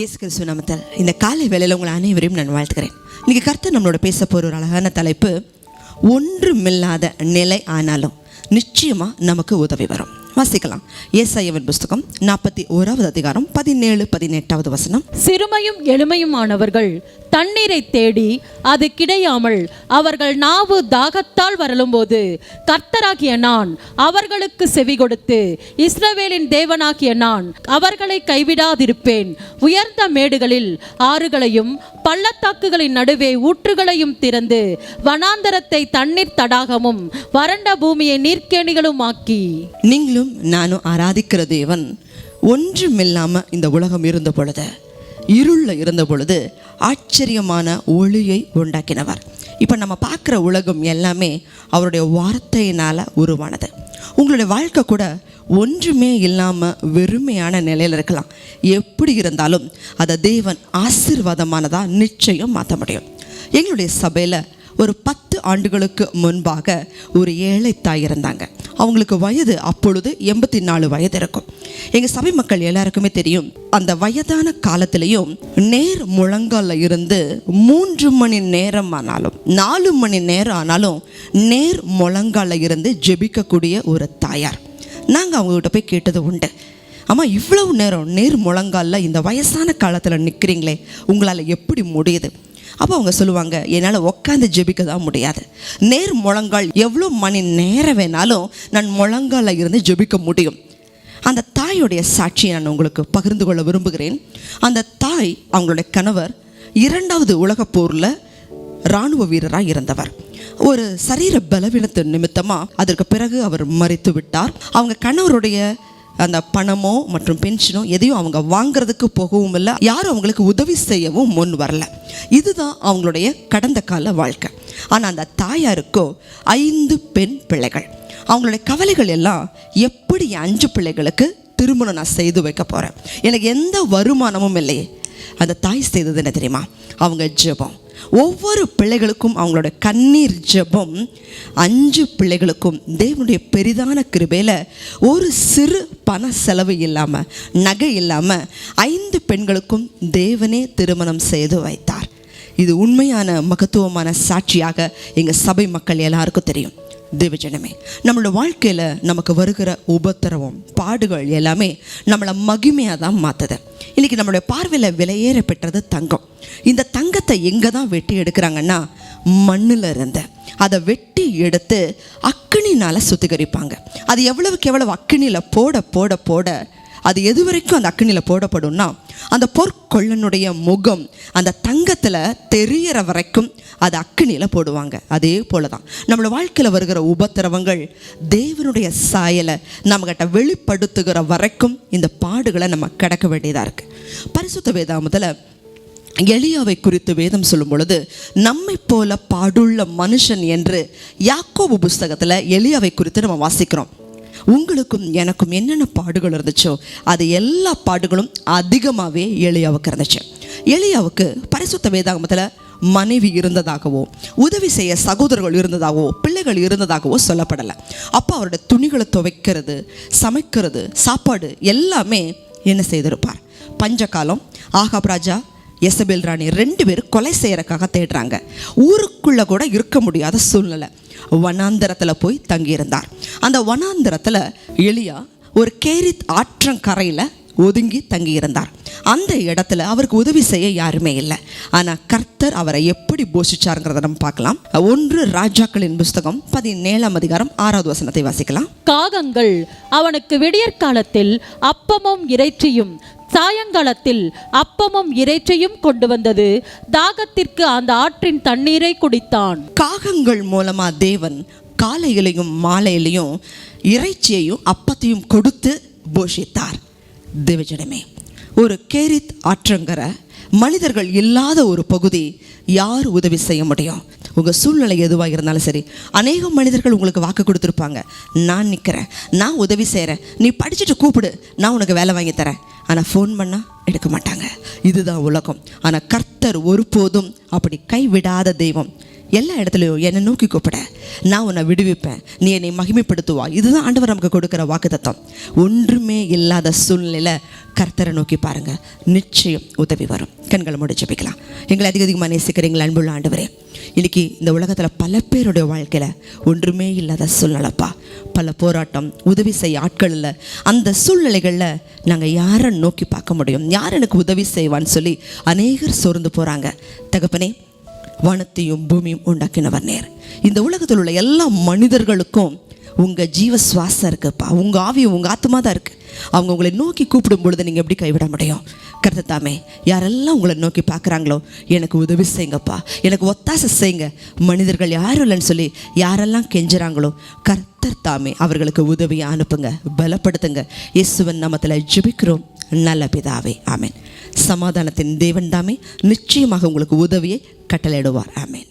இயேசு கிறிஸ்துவ நாமத்தில் இந்த காலை வேளையில் உங்களை அனைவரையும் நான் வாழ்த்துக்கிறேன் இன்றைக்கி கர்த்தர் நம்மளோட பேச போகிற ஒரு அழகான தலைப்பு ஒன்றுமில்லாத நிலை ஆனாலும் நிச்சயமாக நமக்கு உதவி வரும். வாசிக்கலாம். ஏசாயவன் புஸ்தகம் நாற்பத்தி ஓராவது அதிகாரம் பதினேழு பதினெட்டாவது வசனம். சிறுமையும் எளிமையுமானவர்கள் தண்ணீரை தேடி அது கிடையாமல் அவர்கள் நாவு தாகத்தால் வரலும்போது கர்த்தராகிய நான் அவர்களுக்கு செவி கொடுத்து இஸ்ரவேலின் தேவனாகிய நான் அவர்களை கைவிடாதிருப்பேன். உயர்ந்த மேடுகளில் ஆறுகளையும் பள்ளத்தாக்குகளின் நடுவே ஊற்றுகளையும் திறந்து வனாந்தரத்தை தண்ணீர் தடாகமும் வறண்ட பூமியை நீர்க்கேணிகளும் ஆக்கி நீங்களும் நானும் ஆராதிக்கிற தேவன் ஒன்றுமில்லாம இந்த உலகம் இருந்த பொழுது இருளில் இருந்த பொழுது ஆச்சரியமான ஒளியை உண்டாக்கினவர். இப்போ நம்ம பார்க்குற உலகம் எல்லாமே அவருடைய வார்த்தையினால் உருவானது. உங்களுடைய வாழ்க்கை கூட ஒன்றுமே இல்லாமல் வெறுமையான நிலையில் இருக்கலாம். எப்படி இருந்தாலும் அதை தேவன் ஆசீர்வாதமானதாக நிச்சயம் மாற்ற முடியும். எங்களுடைய சபையில் ஒரு பத்து ஆண்டுகளுக்கு முன்பாக ஒரு ஏழை தாய் இருந்தாங்க. அவங்களுக்கு வயது அப்பொழுது எண்பத்தி நாலு வயது இருக்கும். எங்கள் சபை மக்கள் எல்லாருக்குமே தெரியும் அந்த வயதான காலத்திலையும் நேர் முழங்கால இருந்து மூன்று மணி நேரம் ஆனாலும் நாலு மணி நேரம் ஆனாலும் நேர் முழங்கால இருந்து ஜெபிக்கக்கூடிய ஒரு தாயார். நாங்கள் அவங்ககிட்ட போய் கேட்டது உண்டு. அம்மா இவ்வளவு நேரம் நேர் முழங்காலில் இந்த வயசான காலத்தில் நிற்கிறீங்களே உங்களால் எப்படி முடியுது? அப்போ அவங்க சொல்லுவாங்க என்னால் உட்காந்து ஜெபிக்க தான் முடியாது. நேர் முழங்கால் எவ்வளோ மணி நேரம் வேணாலும் நான் முழங்கால இருந்து ஜெபிக்க முடியும். அந்த தாயுடைய சாட்சியை நான் உங்களுக்கு பகிர்ந்து கொள்ள விரும்புகிறேன். அந்த தாய் அவங்களுடைய கணவர் இரண்டாவது உலகப் போரில் இராணுவ வீரராக இருந்தவர். ஒரு சரீர பலவீனத்து நிமித்தமாக அதற்கு பிறகு அவர் மறித்து விட்டார். அவங்க கணவருடைய அந்த பணமோ மற்றும் பென்ஷனோ எதையும் அவங்க வாங்குறதுக்கு போகவும் இல்லை. யாரும் அவங்களுக்கு உதவி செய்யவும் முன் வரல. இதுதான் அவங்களுடைய கடந்த கால வாழ்க்கை. ஆனால் அந்த தாயாருக்கோ ஐந்து பெண் பிள்ளைகள். அவங்களுடைய கவலைகள் எல்லாம் எப்படி அஞ்சு பிள்ளைகளுக்கு திருமணம் நான் செய்து வைக்க போகிறேன் எனக்கு எந்த வருமானமும் இல்லையே. அந்த தாய் செய்தது என்ன தெரியுமா? அவங்க ஜெபம். ஒவ்வொரு பிள்ளைகளுக்கும் அவங்களோட கண்ணீர் ஜெபம் அஞ்சு பிள்ளைகளுக்கும் தேவனுடைய பெரிதான கிருபையில் ஒரு சிறு பண செலவு இல்லாமல் நகை இல்லாமல் ஐந்து பெண்களுக்கும் தேவனே திருமணம் செய்து வைத்தார். இது உண்மையான மகத்துவமான சாட்சியாக எங்கள் சபை மக்கள் எல்லாருக்கும் தெரியும். தேவஜனமே நம்மளோட வாழ்க்கையில் நமக்கு வருகிற உபத்திரவம் பாடுகள் எல்லாமே நம்மளை மகிமையாக தான் மாற்றுது இன்றைக்கி நம்மளுடைய பார்வையில் விலையேற பெற்றது தங்கம். இந்த தங்கத்தை எங்கே தான் வெட்டி எடுக்கிறாங்கன்னா மண்ணில் இருந்த. அதை வெட்டி எடுத்து அக்கினினால் சுத்திகரிப்பாங்க. அது எவ்வளவுக்கு எவ்வளவு அக்கினியில் போட போட போட அது எது வரைக்கும் அந்த அக்கினியில் போடப்படும்னா அந்த பொற்கொள்ளனுடைய முகம் அந்த தங்கத்தில் தெரியற வரைக்கும் அது அக்கினியில் போடுவாங்க. அதே போல தான் நம்மளோட வாழ்க்கையில் வருகிற உபத்திரவங்கள் தேவனுடைய சாயலை நம்மகிட்ட வெளிப்படுத்துகிற வரைக்கும் இந்த பாடுகளை நம்ம கிடக்க வேண்டியதாக இருக்குது பரிசுத்த வேதாமத்தில் எளியாவை குறித்து வேதம் சொல்லும் பொழுது நம்மை போல பாடுள்ள மனுஷன் என்று யாக்கோபு புஸ்தகத்தில் எளியாவை குறித்து நம்ம வாசிக்கிறோம். உங்களுக்கும் எனக்கும் என்னென்ன பாடுகள் இருந்துச்சோ அது எல்லா பாடுகளும் அதிகமாகவே எளியாவுக்கு இருந்துச்சு. எளியாவுக்கு பரிசுத்த வேதாகமத்தில் மனைவி இருந்ததாகவோ உதவி செய்ய சகோதரர்கள் இருந்ததாகவோ பிள்ளைகள் இருந்ததாகவோ சொல்லப்படலை. அப்போ அவருடைய துணிகளை துவைக்கிறது சமைக்கிறது சாப்பாடு எல்லாமே என்ன செய்திருப்பார்? பஞ்சகாலம் ஆகாப் ராஜா எசபேல் ராணி ரெண்டு பேரும் கொலை செய்யறதுக்காக தேடுறாங்க. ஊருக்குள்ளே கூட இருக்க முடியாத சூழ்நிலை. வனாந்தரத்தில் போய் தங்கியிருந்தார். அந்த வனாந்திரத்தில் எளியா ஒரு கேரித் ஆற்றங்கரையில் ஒதுங்கி தங்கியிருந்தார். அந்த இடத்துல அவருக்கு உதவி செய்ய யாருமே இல்லை. ஆனால் கர்த்தர் அவரை எப்படி போஷிச்சாருங்கிறத நம்ம பார்க்கலாம். ஒன்று ராஜாக்களின் புஸ்தகம் பதினேழாம் அதிகாரம் ஆறாவது வசனத்தை வாசிக்கலாம். காகங்கள் அவனுக்கு விடியற்காலத்தில் அப்பமும் இறைச்சியும் சாயங்காலத்தில் அப்பமும் இறைச்சியும் கொண்டு வந்தது. தாகத்திற்கு அந்த ஆற்றின் தண்ணீரை குடித்தான். காகங்கள் மூலமா தேவன் காலையிலையும் மாலையிலையும் இறைச்சியையும் அப்பத்தையும் கொடுத்து போஷித்தார். தேவஜனமே ஒரு கேரித் ஆற்றங்கிற மனிதர்கள் இல்லாத ஒரு பகுதி யார் உதவி செய்ய முடியும்? உங்கள் சூழ்நிலை எதுவாக இருந்தாலும் சரி அநேக மனிதர்கள் உங்களுக்கு வாக்கு கொடுத்துருப்பாங்க. நான் நிற்கிறேன் நான் உதவி செய்கிறேன் நீ படிச்சுட்டு கூப்பிடு நான் உனக்கு வேலை வாங்கி தரேன். ஆனால் ஃபோன் பண்ணால் எடுக்க மாட்டாங்க. இதுதான் உலகம். ஆனால் கர்த்தர் ஒருபோதும் அப்படி கைவிடாத தெய்வம். எல்லா இடத்துலையும் என்னை நோக்கி கூப்பிட. நான் உன்னை விடுவிப்பேன். நீ என்னை மகிமைப்படுத்துவா. இதுதான் ஆண்டவர் நமக்கு கொடுக்குற வாக்குத்தத்தம். ஒன்றுமே இல்லாத சூழ்நிலையில் கர்த்தரை நோக்கி பாருங்கள் நிச்சயம் உதவி வரும். கண்களை முடிச்சு வைக்கலாம் எங்களை அதிக அதிகமாக நேசிக்கிறீங்களா அன்புள்ள ஆண்டவரே. இன்னைக்கு இந்த உலகத்தில் பல பேருடைய வாழ்க்கையில் ஒன்றுமே இல்லாத சூழ்நிலைப்பா. பல போராட்டம் உதவி செய்ய ஆட்கள் இல்லை அந்த சூழ்நிலைகளில் நாங்கள் யாரை நோக்கி பார்க்க முடியும்? யார் எனக்கு உதவி செய்வான்னு சொல்லி அநேகர் சோர்ந்து போகிறாங்க தகப்பனே வானத்தையும் பூமியும் உண்டாக்கினவர் நேர். இந்த உலகத்தில் உள்ள எல்லா மனிதர்களுக்கும் உங்கள் ஜீவ சுவாசம் இருக்குப்பா. உங்கள் ஆவி உங்கள் ஆத்மா தான் இருக்குது அவங்க உங்களை நோக்கி கூப்பிடும் பொழுது நீங்கள் எப்படி கைவிட முடியும்? கருத்தாமே யாரெல்லாம் உங்களை நோக்கி பார்க்குறாங்களோ எனக்கு உதவி செய்யுங்கப்பா. எனக்கு ஒத்தாசை செய்யுங்க. மனிதர்கள் யாரும் இல்லைன்னு சொல்லி யாரெல்லாம் கெஞ்சுறாங்களோ கர்த்தர் தாமே அவர்களுக்கு உதவியை அனுப்புங்க பலப்படுத்துங்க. இயேசுவன் நாமத்தில் ஜெபிக்கிறோம். நல்ல பிதாவே ஆமேன். சமாதானத்தின் தேவன் தாமே நிச்சயமாக உங்களுக்கு உதவியை கட்டளையிடுவார். ஆமேன்.